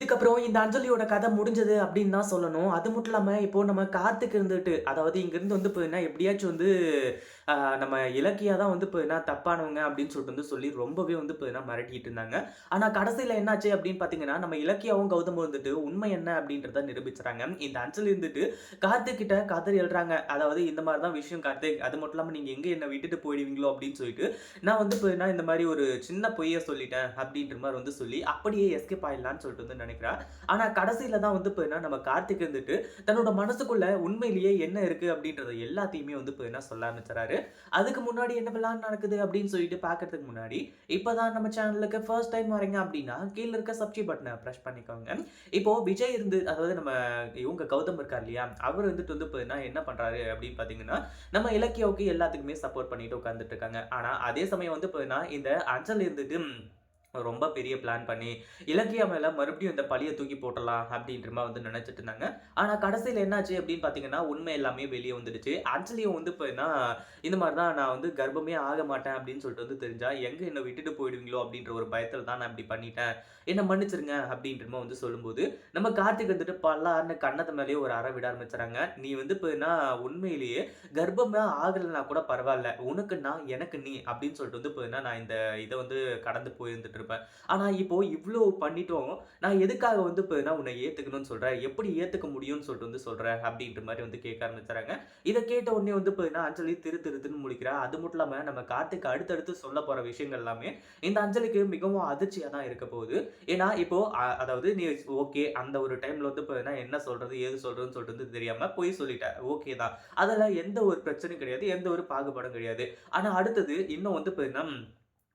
இதுக்கப்புறம் இந்த அஞ்சலியோட கதை முடிஞ்சது அப்படின்னு தான் சொல்லணும். அது மட்டும் இல்லாமல் இப்போ நம்ம கார்த்திக் இருந்துட்டு, அதாவது இங்கேருந்து வந்து பார்த்தீங்கன்னா, எப்படியாச்சும் வந்து நம்ம இலக்கியா தான் வந்து பார்த்தீங்கன்னா, தப்பானவங்க அப்படின்னு சொல்லிட்டு வந்து சொல்லி ரொம்பவே வந்து பார்த்தீங்கன்னா, மிரட்டிட்டு இருந்தாங்க. ஆனால் கடைசியில் என்னாச்சு அப்படின்னு பார்த்தீங்கன்னா, நம்ம இலக்கியாவும் கௌதமும் இருந்துட்டு உண்மை என்ன அப்படின்றத நிரூபிச்சுறாங்க. இந்த அஞ்சலி இருந்துட்டு கார்த்திக் கிட்ட கதறி எழுறாங்க. அதாவது இந்த மாதிரி தான் விஷயம் கார்த்திக். அது மட்டும் இல்லாமல் நீங்கள் எங்கே என்ன விட்டுட்டு போயிடுவீங்களோ அப்படின்னு சொல்லிட்டு, நான் வந்து பார்த்தீங்கன்னா, இந்த மாதிரி ஒரு சின்ன பொய்யை சொல்லிட்டேன் அப்படின்ற மாதிரி வந்து சொல்லி, அப்படியே எஸ்கேப் ஆயிடலான்னு சொல்லிட்டு வந்து நினைக்கிறா. ஆனா கடைசியில தான் வந்து போயின்னா நம்ம கார்த்திக் இருந்துட்டு தன்னோட மனசுக்குள்ள உண்மையிலேயே என்ன இருக்கு அப்படின்றத எல்லாத்தையுமே வந்து போயின்னா சொல்ல ஆரம்பிச்சுறாரு. அதுக்கு முன்னாடி என்னவெல்லாம் நடக்குது அப்படின்னு சொல்லிட்டு பார்க்கறதுக்கு முன்னாடி, இப்பதான் நம்ம சேனலுக்கு ஃபர்ஸ்ட் டைம் வரீங்க அப்படின்னா, கீழ இருக்க சப்ஜி பட்டனை ப்ரெஷ் பண்ணிக்கோங்க. இப்போ விஜய் இருந்து அதாவது நம்ம இவங்க கௌதம் இருக்கார் இல்லையா? அவர் வந்துட்டு வந்து போயின்னா என்ன பண்றாரு அப்படின்னு பார்த்தீங்கன்னா, நம்ம இலக்கியாவுக்கு எல்லாத்துக்குமே சப்போர்ட் பண்ணிட்டு உட்கார்ந்துட்டு இருக்காங்க. ஆனா அதே சமயம் வந்து போயின்னா இந்த அஞ்சல் இருந்துட்டு ரொம்ப பெரிய பிளான் பண்ணி, இலங்கையா மேல மறுபடியும் இந்த பழியை தூக்கி போட்டலாம் அப்படின்ற மாதிரி வந்து நினைச்சுட்டு இருந்தாங்க. ஆனா கடைசியில் என்னாச்சு அப்படின்னு பார்த்தீங்கன்னா, உண்மை எல்லாமே வெளியே வந்துடுச்சு. ஆக்சுவலியும் வந்து பார்த்தீங்கன்னா, இந்த மாதிரி தான் நான் வந்து கர்ப்பமே ஆக மாட்டேன் அப்படின்னு சொல்லிட்டு வந்து தெரிஞ்சா, எங்க என்னை விட்டுட்டு போயிடுவீங்களோ அப்படின்ற ஒரு பயத்தில் தான் நான் இப்படி பண்ணிட்டேன். என்ன மன்னிச்சிருங்க அப்படின்ற மாதிரி வந்து சொல்லும்போது, நம்ம கார்த்திக் வந்துட்டு பல்லாருன்னு கன்னத்து மேலேயே ஒரு அற விட ஆரம்பிச்சுறாங்க. நீ வந்து பார்த்தீங்கன்னா, உண்மையிலேயே கர்ப்பமே ஆகலைன்னா கூட பரவாயில்ல உனக்கு நான், எனக்கு நீ அப்படின்னு சொல்லிட்டு வந்து பார்த்தீங்கன்னா, நான் இந்த இதை வந்து கடந்து போயிருந்துட்டு இருப்பேன். ஆனா இப்போ இவ்வளோ பண்ணிட்டோம் நான் எதுக்காக வந்து இப்போ நான் உன்னை ஏத்துக்கணும்னு சொல்றேன். எப்படி ஏத்துக்க முடியும்னு சொல்லிட்டு வந்து சொல்கிறேன் அப்படின்ற மாதிரி வந்து கேட்க ஆரம்பிச்சுறாங்க. இதை கேட்ட உடனே வந்து பார்த்தீங்கன்னா, அஞ்சலி திரு திருத்துன்னு திருன்னு அது மட்டும் இல்லாமல் நம்ம கார்த்திக் அடுத்தடுத்து சொல்ல போகிற விஷயங்கள் எல்லாமே இந்த அஞ்சலிக்கு மிகவும் அதிர்ச்சியாக தான் இருக்க போகுது. ஏன்னா இப்போ அதாவது நீ ஓகே அந்த ஒரு டைம்ல வந்து பார்த்தீங்கன்னா, என்ன சொல்றது, ஏது சொல்றதுன்னு சொல்லிட்டு வந்து தெரியாமல் போய் சொல்லிட்டேன் ஓகே தான். அதெல்லாம் எந்த ஒரு பிரச்சனையும் கிடையாது. எந்த ஒரு பாகுபாடும் கிடையாது. ஆனால் அடுத்தது இன்னும் வந்து பார்த்தீங்கன்னா,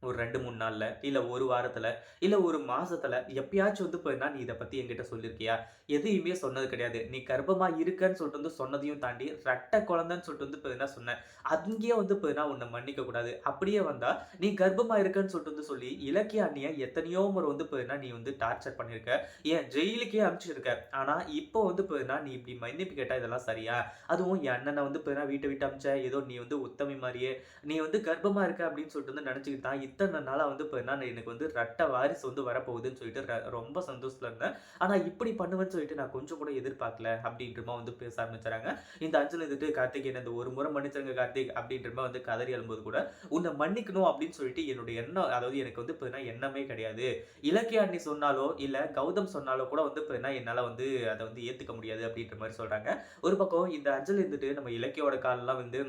ஒரு ரெண்டு மூணு நாளில் இல்லை ஒரு வாரத்தில் இல்லை ஒரு மாதத்தில் எப்பயாச்சும் வந்து பார்த்தீங்கன்னா, நீ இதை பற்றி என்கிட்ட சொல்லியிருக்கியா? எதையுமே சொன்னது கிடையாது. நீ கர்ப்பமாக இருக்கன்னு சொல்லிட்டு வந்து சொன்னதையும் தாண்டி, ரெட்ட குழந்தைன்னு சொல்லிட்டு வந்து பார்த்தீங்கன்னா சொன்னேன் அங்கேயே வந்து பார்த்தீங்கன்னா, உன்னை மன்னிக்க கூடாது. அப்படியே வந்தால் நீ கர்ப்பமாக இருக்கன்னு சொல்லிட்டு வந்து சொல்லி, இலக்கிய அண்ணியை எத்தனையோ முறை வந்து பார்த்தீங்கன்னா, நீ வந்து டார்ச்சர் பண்ணியிருக்க. ஏன் ஜெயிலுக்கே அனுப்பிச்சிருக்க. ஆனால் இப்போ வந்து பார்த்தீங்கன்னா, நீ இப்படி மன்னிப்பு கேட்டால் இதெல்லாம் சரியா? அதுவும் என் அண்ணனை வந்து பார்த்தீங்கன்னா, வீட்டை விட்டு அமிச்ச ஏதோ நீ வந்து உத்தமி மாதிரியே நீ வந்து கர்ப்பமாக இருக்க அப்படின்னு சொல்லிட்டு வந்து நினச்சிக்கிட்டு தான் இத்தனை நாளாக வந்து இப்போ என்ன எனக்கு வந்து ரெட்ட வாரிசு வந்து வரப்போகுதுன்னு சொல்லிட்டு ர ரொம்ப சந்தோஷத்தில் இருந்தேன். ஆனால் இப்படி பண்ணுவேன்னு சொல்லிட்டு நான் கொஞ்சம் கூட எதிர்பார்க்கல அப்படின்றமா வந்து பேச ஆரம்பிச்சுறாங்க. இந்த அஞ்சல் இருந்துட்டு, கார்த்திக் என்ன இந்த ஒரு முறை மன்னிச்சிருங்க கார்த்திக் அப்படின்றமா வந்து கதறி அழும்போது கூட, உன்னை மன்னிக்கணும் அப்படின்னு சொல்லிட்டு என்னுடைய எண்ணம் அதாவது எனக்கு வந்து பார்த்தீங்கன்னா, எண்ணமே கிடையாது. இலக்கிய அண்ணி சொன்னாலோ, இல்லை கௌதம் சொன்னாலோ கூட வந்து இப்போ என்ன என்னால் வந்து அதை வந்து ஏற்றுக்க முடியாது அப்படின்ற மாதிரி சொல்கிறாங்க ஒரு பக்கம் இந்த அஞ்சல் இருந்துட்டு நம்ம இலக்கியோட காலெலாம் வந்து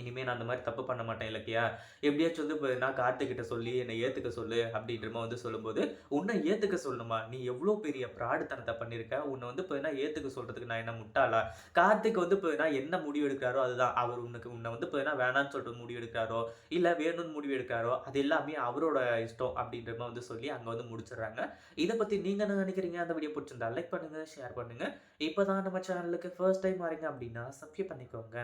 இனிமேல் நான் அந்த மாதிரி தப்பு பண்ண மாட்டேன் இலக்கியா. எப்படியாச்சும் வந்து இப்போ நான் கார்த்திகிட்ட சொல்லி என்னை ஏற்றுக்க சொல்லு அப்படின்றமா வந்து சொல்லும்போது, உன்னை ஏற்றுக்க சொல்லணுமா? நீ எவ்வளோ பெரிய பிராடுத்தனத்தை பண்ணியிருக்க. உன்னை வந்து இப்போ என்ன ஏற்றுக்க சொல்கிறதுக்கு நான் என்ன முட்டாளா? கார்த்திக் வந்து பார்த்தீங்கன்னா, என்ன முடிவு எடுக்கிறாரோ அதுதான். அவர் உனக்கு உன்னை வந்து இப்போ என்ன வேணான்னு சொல்லிட்டு முடிவு எடுக்கிறாரோ, இல்லை வேணும்னு முடிவு எடுக்கிறாரோ, அது எல்லாமே அவரோட இஷ்டம் அப்படின்றமா வந்து சொல்லி அங்கே வந்து முடிச்சிடுறாங்க இதை பற்றி நீங்கள் என்ன நினைக்கிறீங்க? அந்த வீடியோ பிடிச்சிருந்தா லைக் பண்ணுங்க, ஷேர் பண்ணுங்க. இப்பதான் நம்ம சேனலுக்கு ஃபர்ஸ்ட் டைம் வரீங்க அப்படின்னா, சப்ஸ்கிரைப் பண்ணிக்கோங்க.